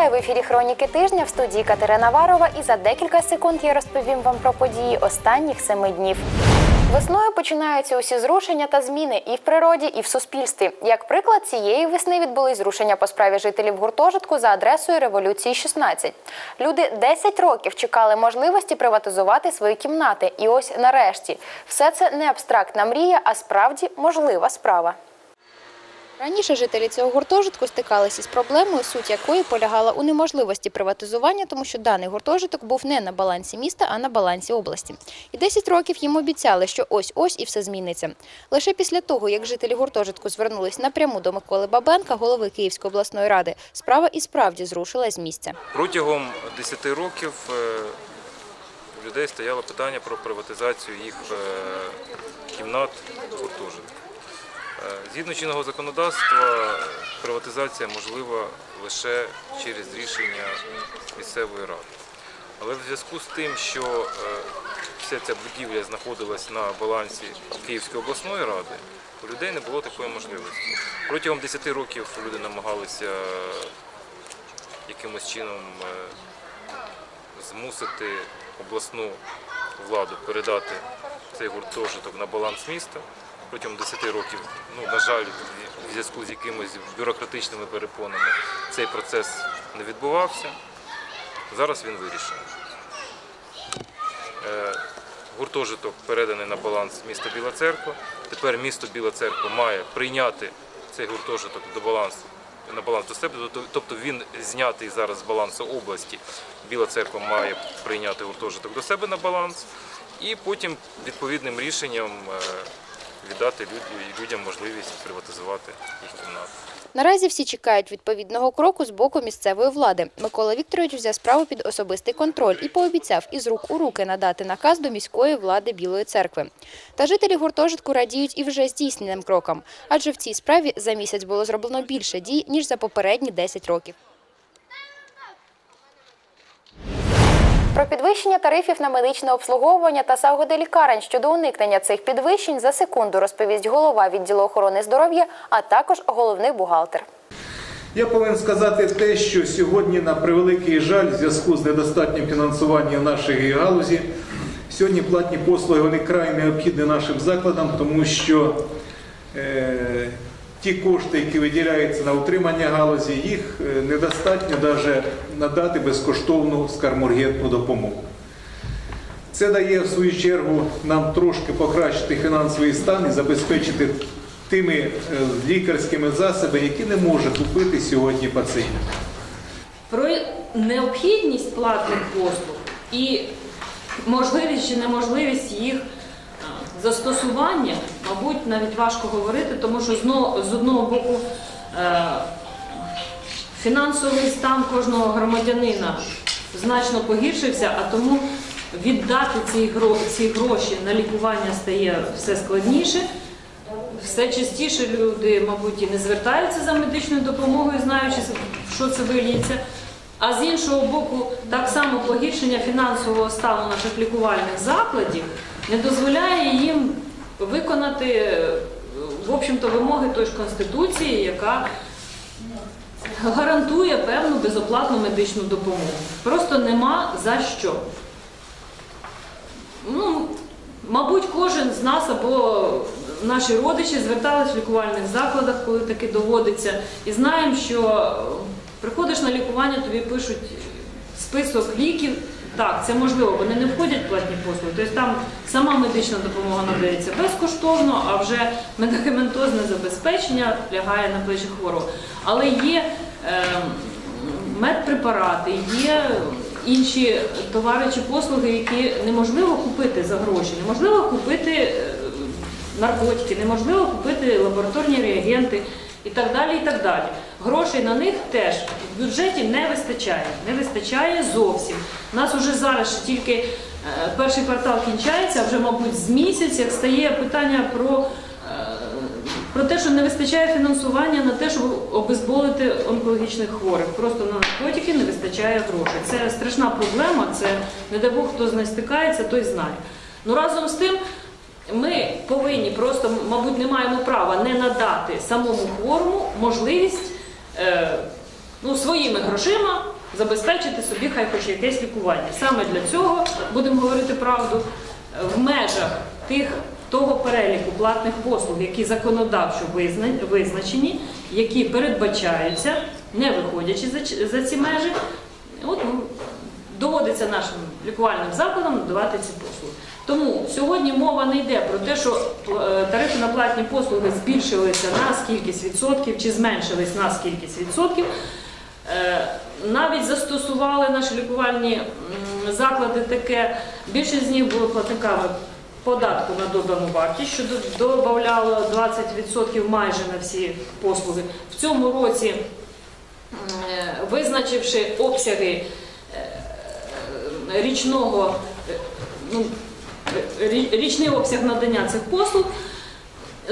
Вітаю в ефірі Хроніки тижня в студії Катерина Варова. І за декілька секунд я розповім вам про події останніх семи днів. Весною починаються усі зрушення та зміни і в природі, і в суспільстві. Як приклад, цієї весни відбулись зрушення по справі жителів гуртожитку за адресою Революції 16. Люди 10 років чекали можливості приватизувати свої кімнати. І ось нарешті все це не абстрактна мрія, а справді можлива справа. Раніше жителі цього гуртожитку стикалися з проблемою, суть якої полягала у неможливості приватизування, тому що даний гуртожиток був не на балансі міста, а на балансі області. І 10 років їм обіцяли, що ось-ось і все зміниться. Лише після того, як жителі гуртожитку звернулись напряму до Миколи Бабенка, голови Київської обласної ради, справа і справді зрушилась з місця. Протягом 10 років е, у людей стояло питання про приватизацію їх е, кімнат гуртожитку. Е, Згідно чинного законодавства, приватизація можлива лише через рішення місцевої ради. Але в зв'язку з тим, що е, вся ця будівля знаходилась на балансі Київської обласної ради, у людей не було такої можливості. Протягом 10 років люди намагалися якимось чином е, змусити обласну владу передати цей гуртожиток на баланс міста. Протягом 10 років, ну, на жаль, в зв'язку з якимись бюрократичними перепонами цей процес не відбувався. Зараз він вирішений. Е, Гуртожиток переданий на баланс міста Біла Церква. Тепер місто Біла Церква має прийняти цей гуртожиток до балансу на баланс до себе, Тобто- тобто він знятий зараз з балансу області. Біла церква має прийняти гуртожиток до себе на баланс і потім відповідним рішенням е, віддати людям можливість приватизувати їх кімнати. Наразі всі чекають відповідного кроку з боку місцевої влади. Микола Вікторович взяв справу під особистий контроль і пообіцяв із рук у руки надати наказ до міської влади Білої церкви. Та жителі гуртожитку радіють і вже здійсненим кроком, адже в цій справі за місяць було зроблено більше дій ніж за попередні 10 років. Про підвищення тарифів на медичне обслуговування та загоди лікарень щодо уникнення цих підвищень за секунду розповість голова відділу охорони здоров'я, а також головний бухгалтер. Я повинен сказати те, що сьогодні, на превеликий жаль, в зв'язку з недостатнім фінансуванням нашої галузі, сьогодні платні послуги вони край необхідні нашим закладам, тому що е, ті кошти, які виділяються на утримання галузі, їх е, недостатньо навіть надати безкоштовну скармургетну допомогу. Це дає в свою чергу нам трошки покращити фінансовий стан і забезпечити тими е, лікарськими засобами, які не може купити сьогодні пацієнт. про необхідність платних послуг і можливість чи неможливість їх застосування, мабуть, навіть важко говорити, тому що з одного боку е, фінансовий стан кожного громадянина значно погіршився, а тому віддати ці, гро- ці гроші на лікування стає все складніше. Все частіше люди, мабуть, і не звертаються за медичною допомогою, знаючи, що це виліється. А з іншого боку, так само погіршення фінансового стану наших лікувальних закладів не дозволяє їм виконати, в общем-то, вимоги тої ж Конституції, яка гарантує певну безоплатну медичну допомогу. Просто нема за що. Ну, мабуть, кожен з нас або наші родичі звертались в лікувальних закладах, коли таки доводиться, і знаємо, що приходиш на лікування, тобі пишуть список ліків. Так, це можливо, вони не входять в платні послуги. Тобто там сама медична допомога надається безкоштовно, а вже медикаментозне забезпечення лягає на плечі хворого. Але є е, медпрепарати, є інші товари чи послуги, які неможливо купити за гроші, неможливо купити е, наркотики, неможливо купити лабораторні реагенти і так далі. і так далі. Грошей на них теж в бюджеті не вистачає. Не вистачає зовсім. У нас уже зараз тільки е, перший квартал кінчається, а вже, мабуть, з місяць, як стає питання про. е, Про те, що не вистачає фінансування на те, щоб обезболити онкологічних хворих. Просто на наркотики не вистачає грошей. Це страшна проблема, це не дай Бог, хто з нею стикається, той знає. Ну разом з тим, ми повинні просто, мабуть, не маємо права не надати самому хворому можливість е, ну, своїми грошима забезпечити собі хай хоч якесь лікування. Саме для цього будемо говорити правду в межах тих того переліку платних послуг, які законодавчо визначені, які передбачаються, не виходячи за, ці межі. От ну, доводиться нашим лікувальним закладам надавати ці послуги. Тому сьогодні мова не йде про те, що е, тарифи на платні послуги збільшилися на скількись відсотків чи зменшились на скількись відсотків. Е, Навіть застосували наші лікувальні заклади таке. Більшість з них були платниками податку на додану вартість, що до- додавало 20% майже на всі послуги. В цьому році, е, визначивши обсяги річного, ну, річний обсяг надання цих послуг,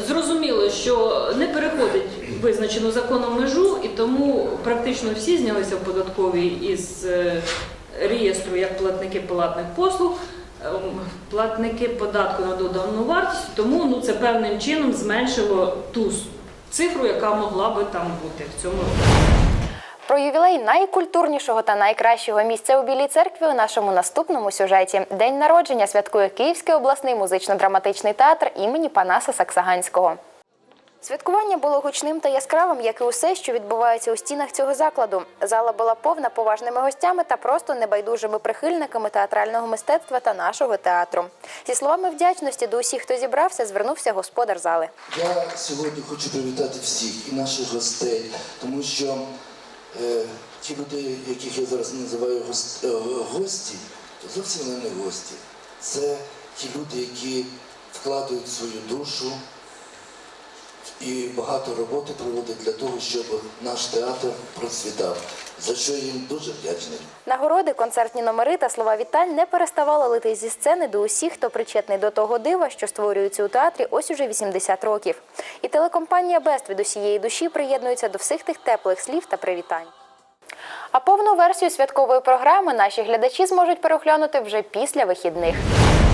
зрозуміло, що не переходить визначену законом межу, і тому практично всі знялися в податковій із е, реєстру як платники платних послуг, ем, платники податку на додану вартість, тому ну, це певним чином зменшило ту цифру, яка могла би там бути в цьому році. Про ювілей найкультурнішого та найкращого місця у Білій церкві у нашому наступному сюжеті. День народження святкує Київський обласний музично-драматичний театр імені Панаса Саксаганського. Святкування було гучним та яскравим, як і усе, що відбувається у стінах цього закладу. Зала була повна поважними гостями та просто небайдужими прихильниками театрального мистецтва та нашого театру. Зі словами вдячності до усіх, хто зібрався, звернувся господар зали. Я сьогодні хочу привітати всіх і наших гостей, тому що ті люди, яких я зараз називаю гості, то зовсім не гості. Це ті люди, які вкладають свою душу і багато роботи проводять для того, щоб наш театр процвітав, за що їм дуже вдячний. Нагороди, концертні номери та слова вітань не переставали лити зі сцени до усіх, хто причетний до того дива, що створюється у театрі ось уже 80 років. І телекомпанія Бест від усієї душі приєднується до всіх тих теплих слів та привітань. А повну версію святкової програми наші глядачі зможуть переглянути вже після вихідних.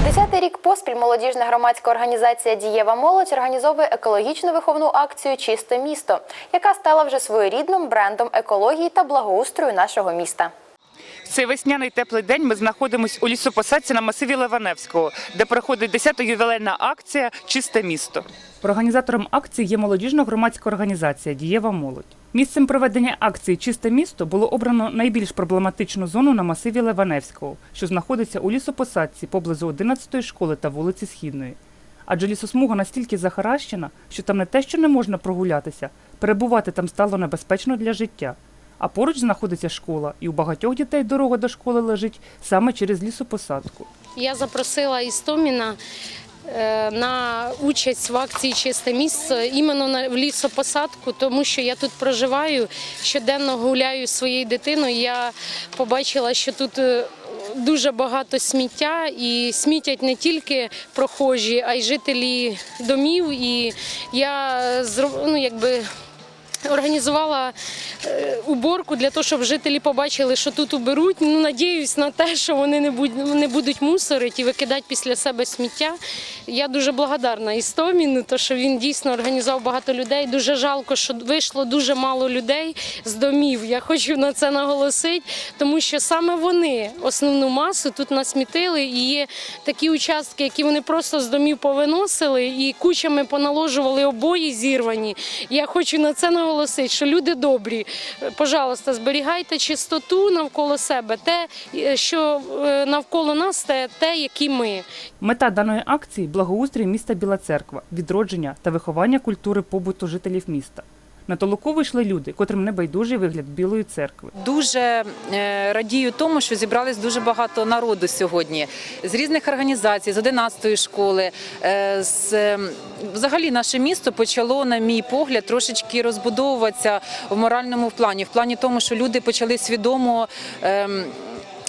Десятий рік поспіль молодіжна громадська організація Дієва молодь організовує екологічно виховну акцію Чисте місто, яка стала вже своєрідним брендом екології та благоустрою нашого міста. Цей весняний теплий день ми знаходимося у лісопосадці на масиві Ливаневського, де проходить 10-та ювілейна акція Чисте місто. Організатором акції є молодіжна громадська організація Дієва молодь. Місцем проведення акції Чисте місто було обрано найбільш проблематичну зону на масиві Ливаневського, що знаходиться у лісопосадці поблизу 11-ї школи та вулиці Східної. Адже лісосмуга настільки захаращена, що там не те, що не можна прогулятися, перебувати там стало небезпечно для життя. А поруч знаходиться школа, і у багатьох дітей дорога до школи лежить саме через лісопосадку. Я запросила Істоміна на участь в акції Чисте місце іменно на лісопосадку, тому що я тут проживаю, щоденно гуляю своєю дитиною. Я побачила, що тут е, дуже багато сміття, і смітять не тільки прохожі, а й жителі домів. І я ну, якби. Організувала е, уборку для того, щоб жителі побачили, що тут уберуть. Ну, надіюсь на те, що вони не будуть, мусорити і викидати після себе сміття. Я дуже благодарна Істоміну, то що він дійсно організував багато людей. Дуже жалко, що вийшло дуже мало людей з домів. Я хочу на це наголосити, тому що саме вони основну масу тут насмітили. І є такі участки, які вони просто з домів повиносили і кучами поналожували обої зірвані. Я хочу на це наголосити, що люди добрі. Е, Пожалуйста, зберігайте чистоту навколо себе, те, е, що е, навколо нас, те, те, які ми. Мета даної акції благоустрій міста Біла Церква, відродження та виховання культури побуту жителів міста. На толоку вийшли люди, котрим не байдужий вигляд Білої церкви. Дуже е, радію тому, що зібрались дуже багато народу сьогодні з різних організацій, з 11-ї школи. е, З взагалі наше місто почало, на мій погляд, трошечки розбудовуватися в моральному плані, в плані тому, що люди почали свідомо.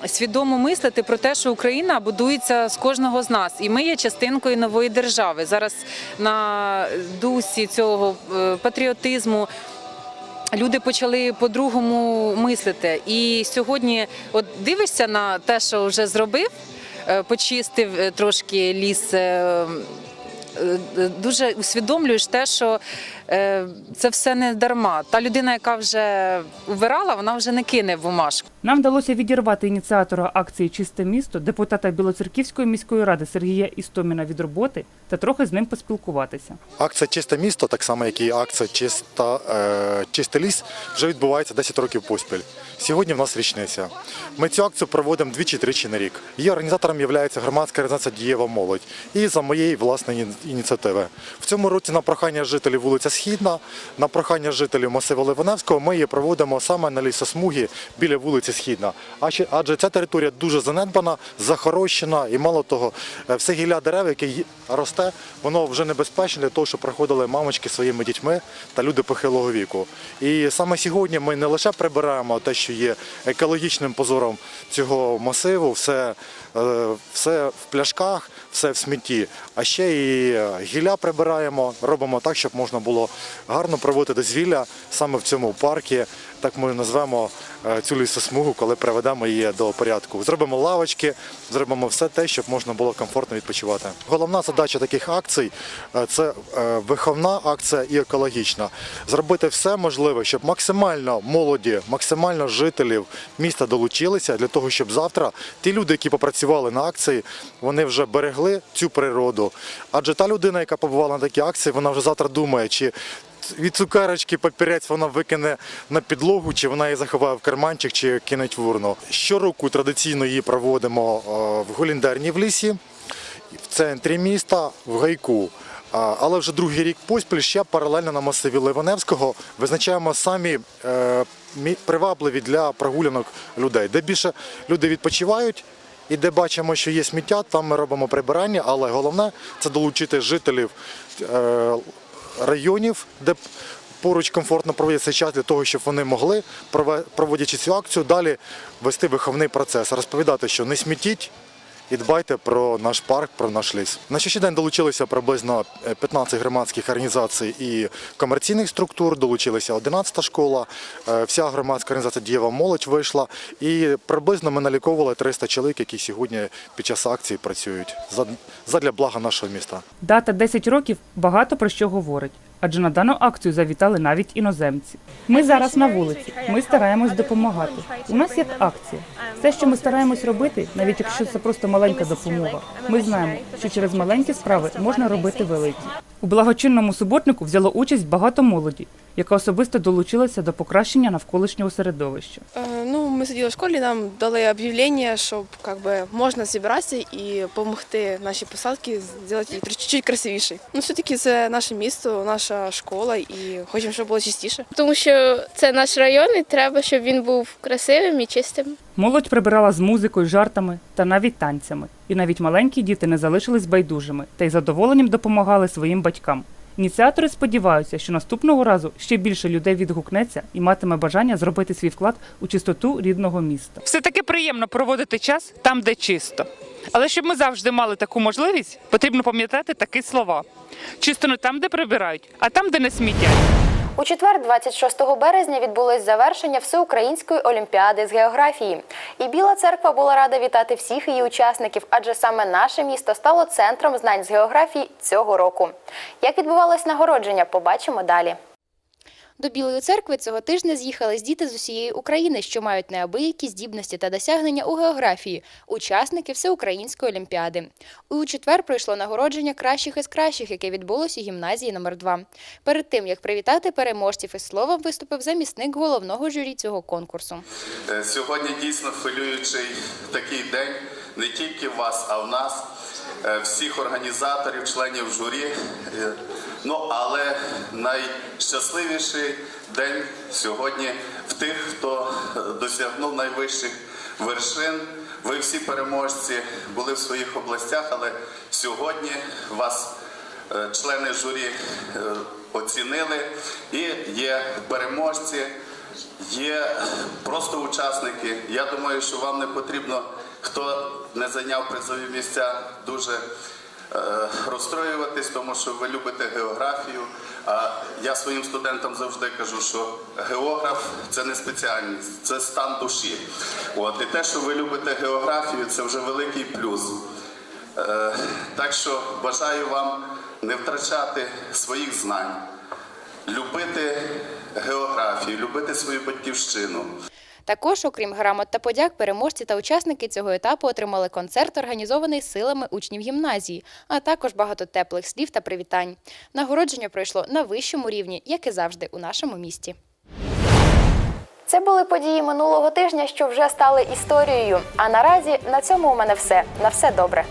Свідомо мислити про те, що Україна будується з кожного з нас, і ми є частинкою нової держави. Зараз на дусі цього е, патріотизму люди почали по-другому мислити. І сьогодні, от дивишся на те, що вже зробив, е, почистив е, трошки ліс. Дуже усвідомлюєш те, що це все не дарма. Та людина, яка вже вбирала, вона вже не кине бумажку. Нам вдалося відірвати ініціатора акції Чисте місто, депутата Білоцерківської міської ради Сергія Істоміна від роботи та трохи з ним поспілкуватися. Акція Чисте місто, так само як і акція Чиста, е, Чистий ліс, вже відбувається 10 років поспіль. Сьогодні в нас річниця. Ми цю акцію проводимо двічі-тричі на рік. Її організатором є громадська організація Дієва молодь і за моєї власної ініціативи. В цьому році на прохання жителів вулиця Східна, на прохання жителів масиву Ливаневського ми її проводимо саме на лісосмугі біля вулиці Східна. Адже ця територія дуже занедбана, захорощена і мало того, е, все гілля дерев, яке росте, воно вже небезпечне для того, щоб проходили мамочки своїми дітьми та люди похилого віку. І саме сьогодні ми не лише прибираємо те, що є екологічним позором цього масиву, все, е, все в пляшках, все в смітті, а ще і е, гілля прибираємо, робимо так, щоб можна було гарно проводити дозвілля саме в цьому парку. Так ми назвемо е, цю лісосмугу, коли приведемо її до порядку. Зробимо лавочки, зробимо все те, щоб можна було комфортно відпочивати. Головна задача таких акцій е, це е, виховна акція і екологічна. Зробити все можливе, щоб максимально молоді, максимально жителів міста долучилися для того, щоб завтра ті люди, які попрацювали на акції, вони вже берегли цю природу. Адже та людина, яка побувала на такій акції, вона вже завтра думає, чи від цукерочки папірець вона викине на підлогу, чи вона її заховає в карманчик, чи кинеть в урну. Щороку традиційно її проводимо е, в Голіндерні в лісі, в центрі міста, в гайку. Але вже другий рік поспіль ще паралельно на масиві Ливаневського визначаємо самі е, привабливі для прогулянок людей, де більше люди відпочивають. І де бачимо, що є сміття, там ми робимо прибирання, але головне це долучити жителів е, районів, де поруч комфортно проводяться час для того, щоб вони могли, проводячи цю акцію, далі вести виховний процес, розповідати, що не смітіть. І дбайте про наш парк, про наш ліс. На сьогоднішній день долучилися приблизно е, 15 громадських організацій і комерційних структур. Долучилася 11 школа, е, вся громадська організація Дієва молодь вийшла. І приблизно ми наліковували 300 чоловік, які сьогодні під час акції працюють зад- задля блага нашого міста. Дата 10 років багато про що говорить, адже на дану акцію завітали навіть іноземці. Ми зараз на вулиці. Ми стараємось допомагати. У нас є акція. Все, що ми стараємось робити, навіть якщо це просто маленька допомога. Ми знаємо, що через маленькі справи можна робити великі. У благочинному суботнику взяло участь багато молоді, яка особисто долучилася до покращення навколишнього середовища. Е, Ну, ми сиділи в школі, нам дали об'явлення, щоб как би, можна зібратися і допомогти нашій посадці зробити її чуть-чуть красивішою. Ну, все-таки це наше місто, наша школа, і хочемо, щоб було чистіше. Тому що це наш район, і треба, щоб він був красивим і чистим. Молодь прибирала з музикою, жартами та навіть танцями. І навіть маленькі діти не залишились байдужими та й задоволенням допомагали своїм батькам. Ініціатори сподіваються, що наступного разу ще більше людей відгукнеться і матиме бажання зробити свій вклад у чистоту рідного міста. Все таки приємно проводити час там, де чисто. Але щоб ми завжди мали таку можливість, потрібно пам'ятати такі слова: чисто не там, де прибирають, а там, де не смітять. У четвер, 26 березня, відбулось завершення всеукраїнської олімпіади з географії. І Біла церква була рада вітати всіх її учасників, адже саме наше місто стало центром знань з географії цього року. Як відбувалось нагородження, побачимо далі. До Білої церкви цього тижня з'їхались діти з усієї України, що мають неабиякі здібності та досягнення у географії, учасники всеукраїнської олімпіади. У четвер пройшло нагородження кращих із кращих, яке відбулось у гімназії номер 2 Перед тим як привітати переможців із словом, виступив замісник головного журі цього конкурсу. Е, Сьогодні дійсно хвилюючий такий день не тільки в вас, а в нас, всіх організаторів, членів журі. Е, Ну, але найщасливіший день сьогодні в тих, хто е, досягнув найвищих вершин. Ви всі переможці були в своїх областях, але сьогодні вас е, члени журі е, оцінили і є переможці. Є просто учасники. Я думаю, що вам не потрібно, хто не зайняв призові місця, дуже е, розстроюватись, тому що ви любите географію. А я своїм студентам завжди кажу, що географ це не спеціальність, це стан душі. От і те, що ви любите географію, це вже великий плюс. Е, так що бажаю вам не втрачати своїх знань любити географію, любити свою батьківщину. Також, окрім грамот та подяк, переможці та учасники цього етапу отримали концерт, організований силами учнів гімназії, а також багато теплих слів та привітань. Нагородження пройшло на вищому рівні, як і завжди у нашому місті. Це були події минулого тижня, що вже стали історією. А наразі на цьому у мене все. На все добре.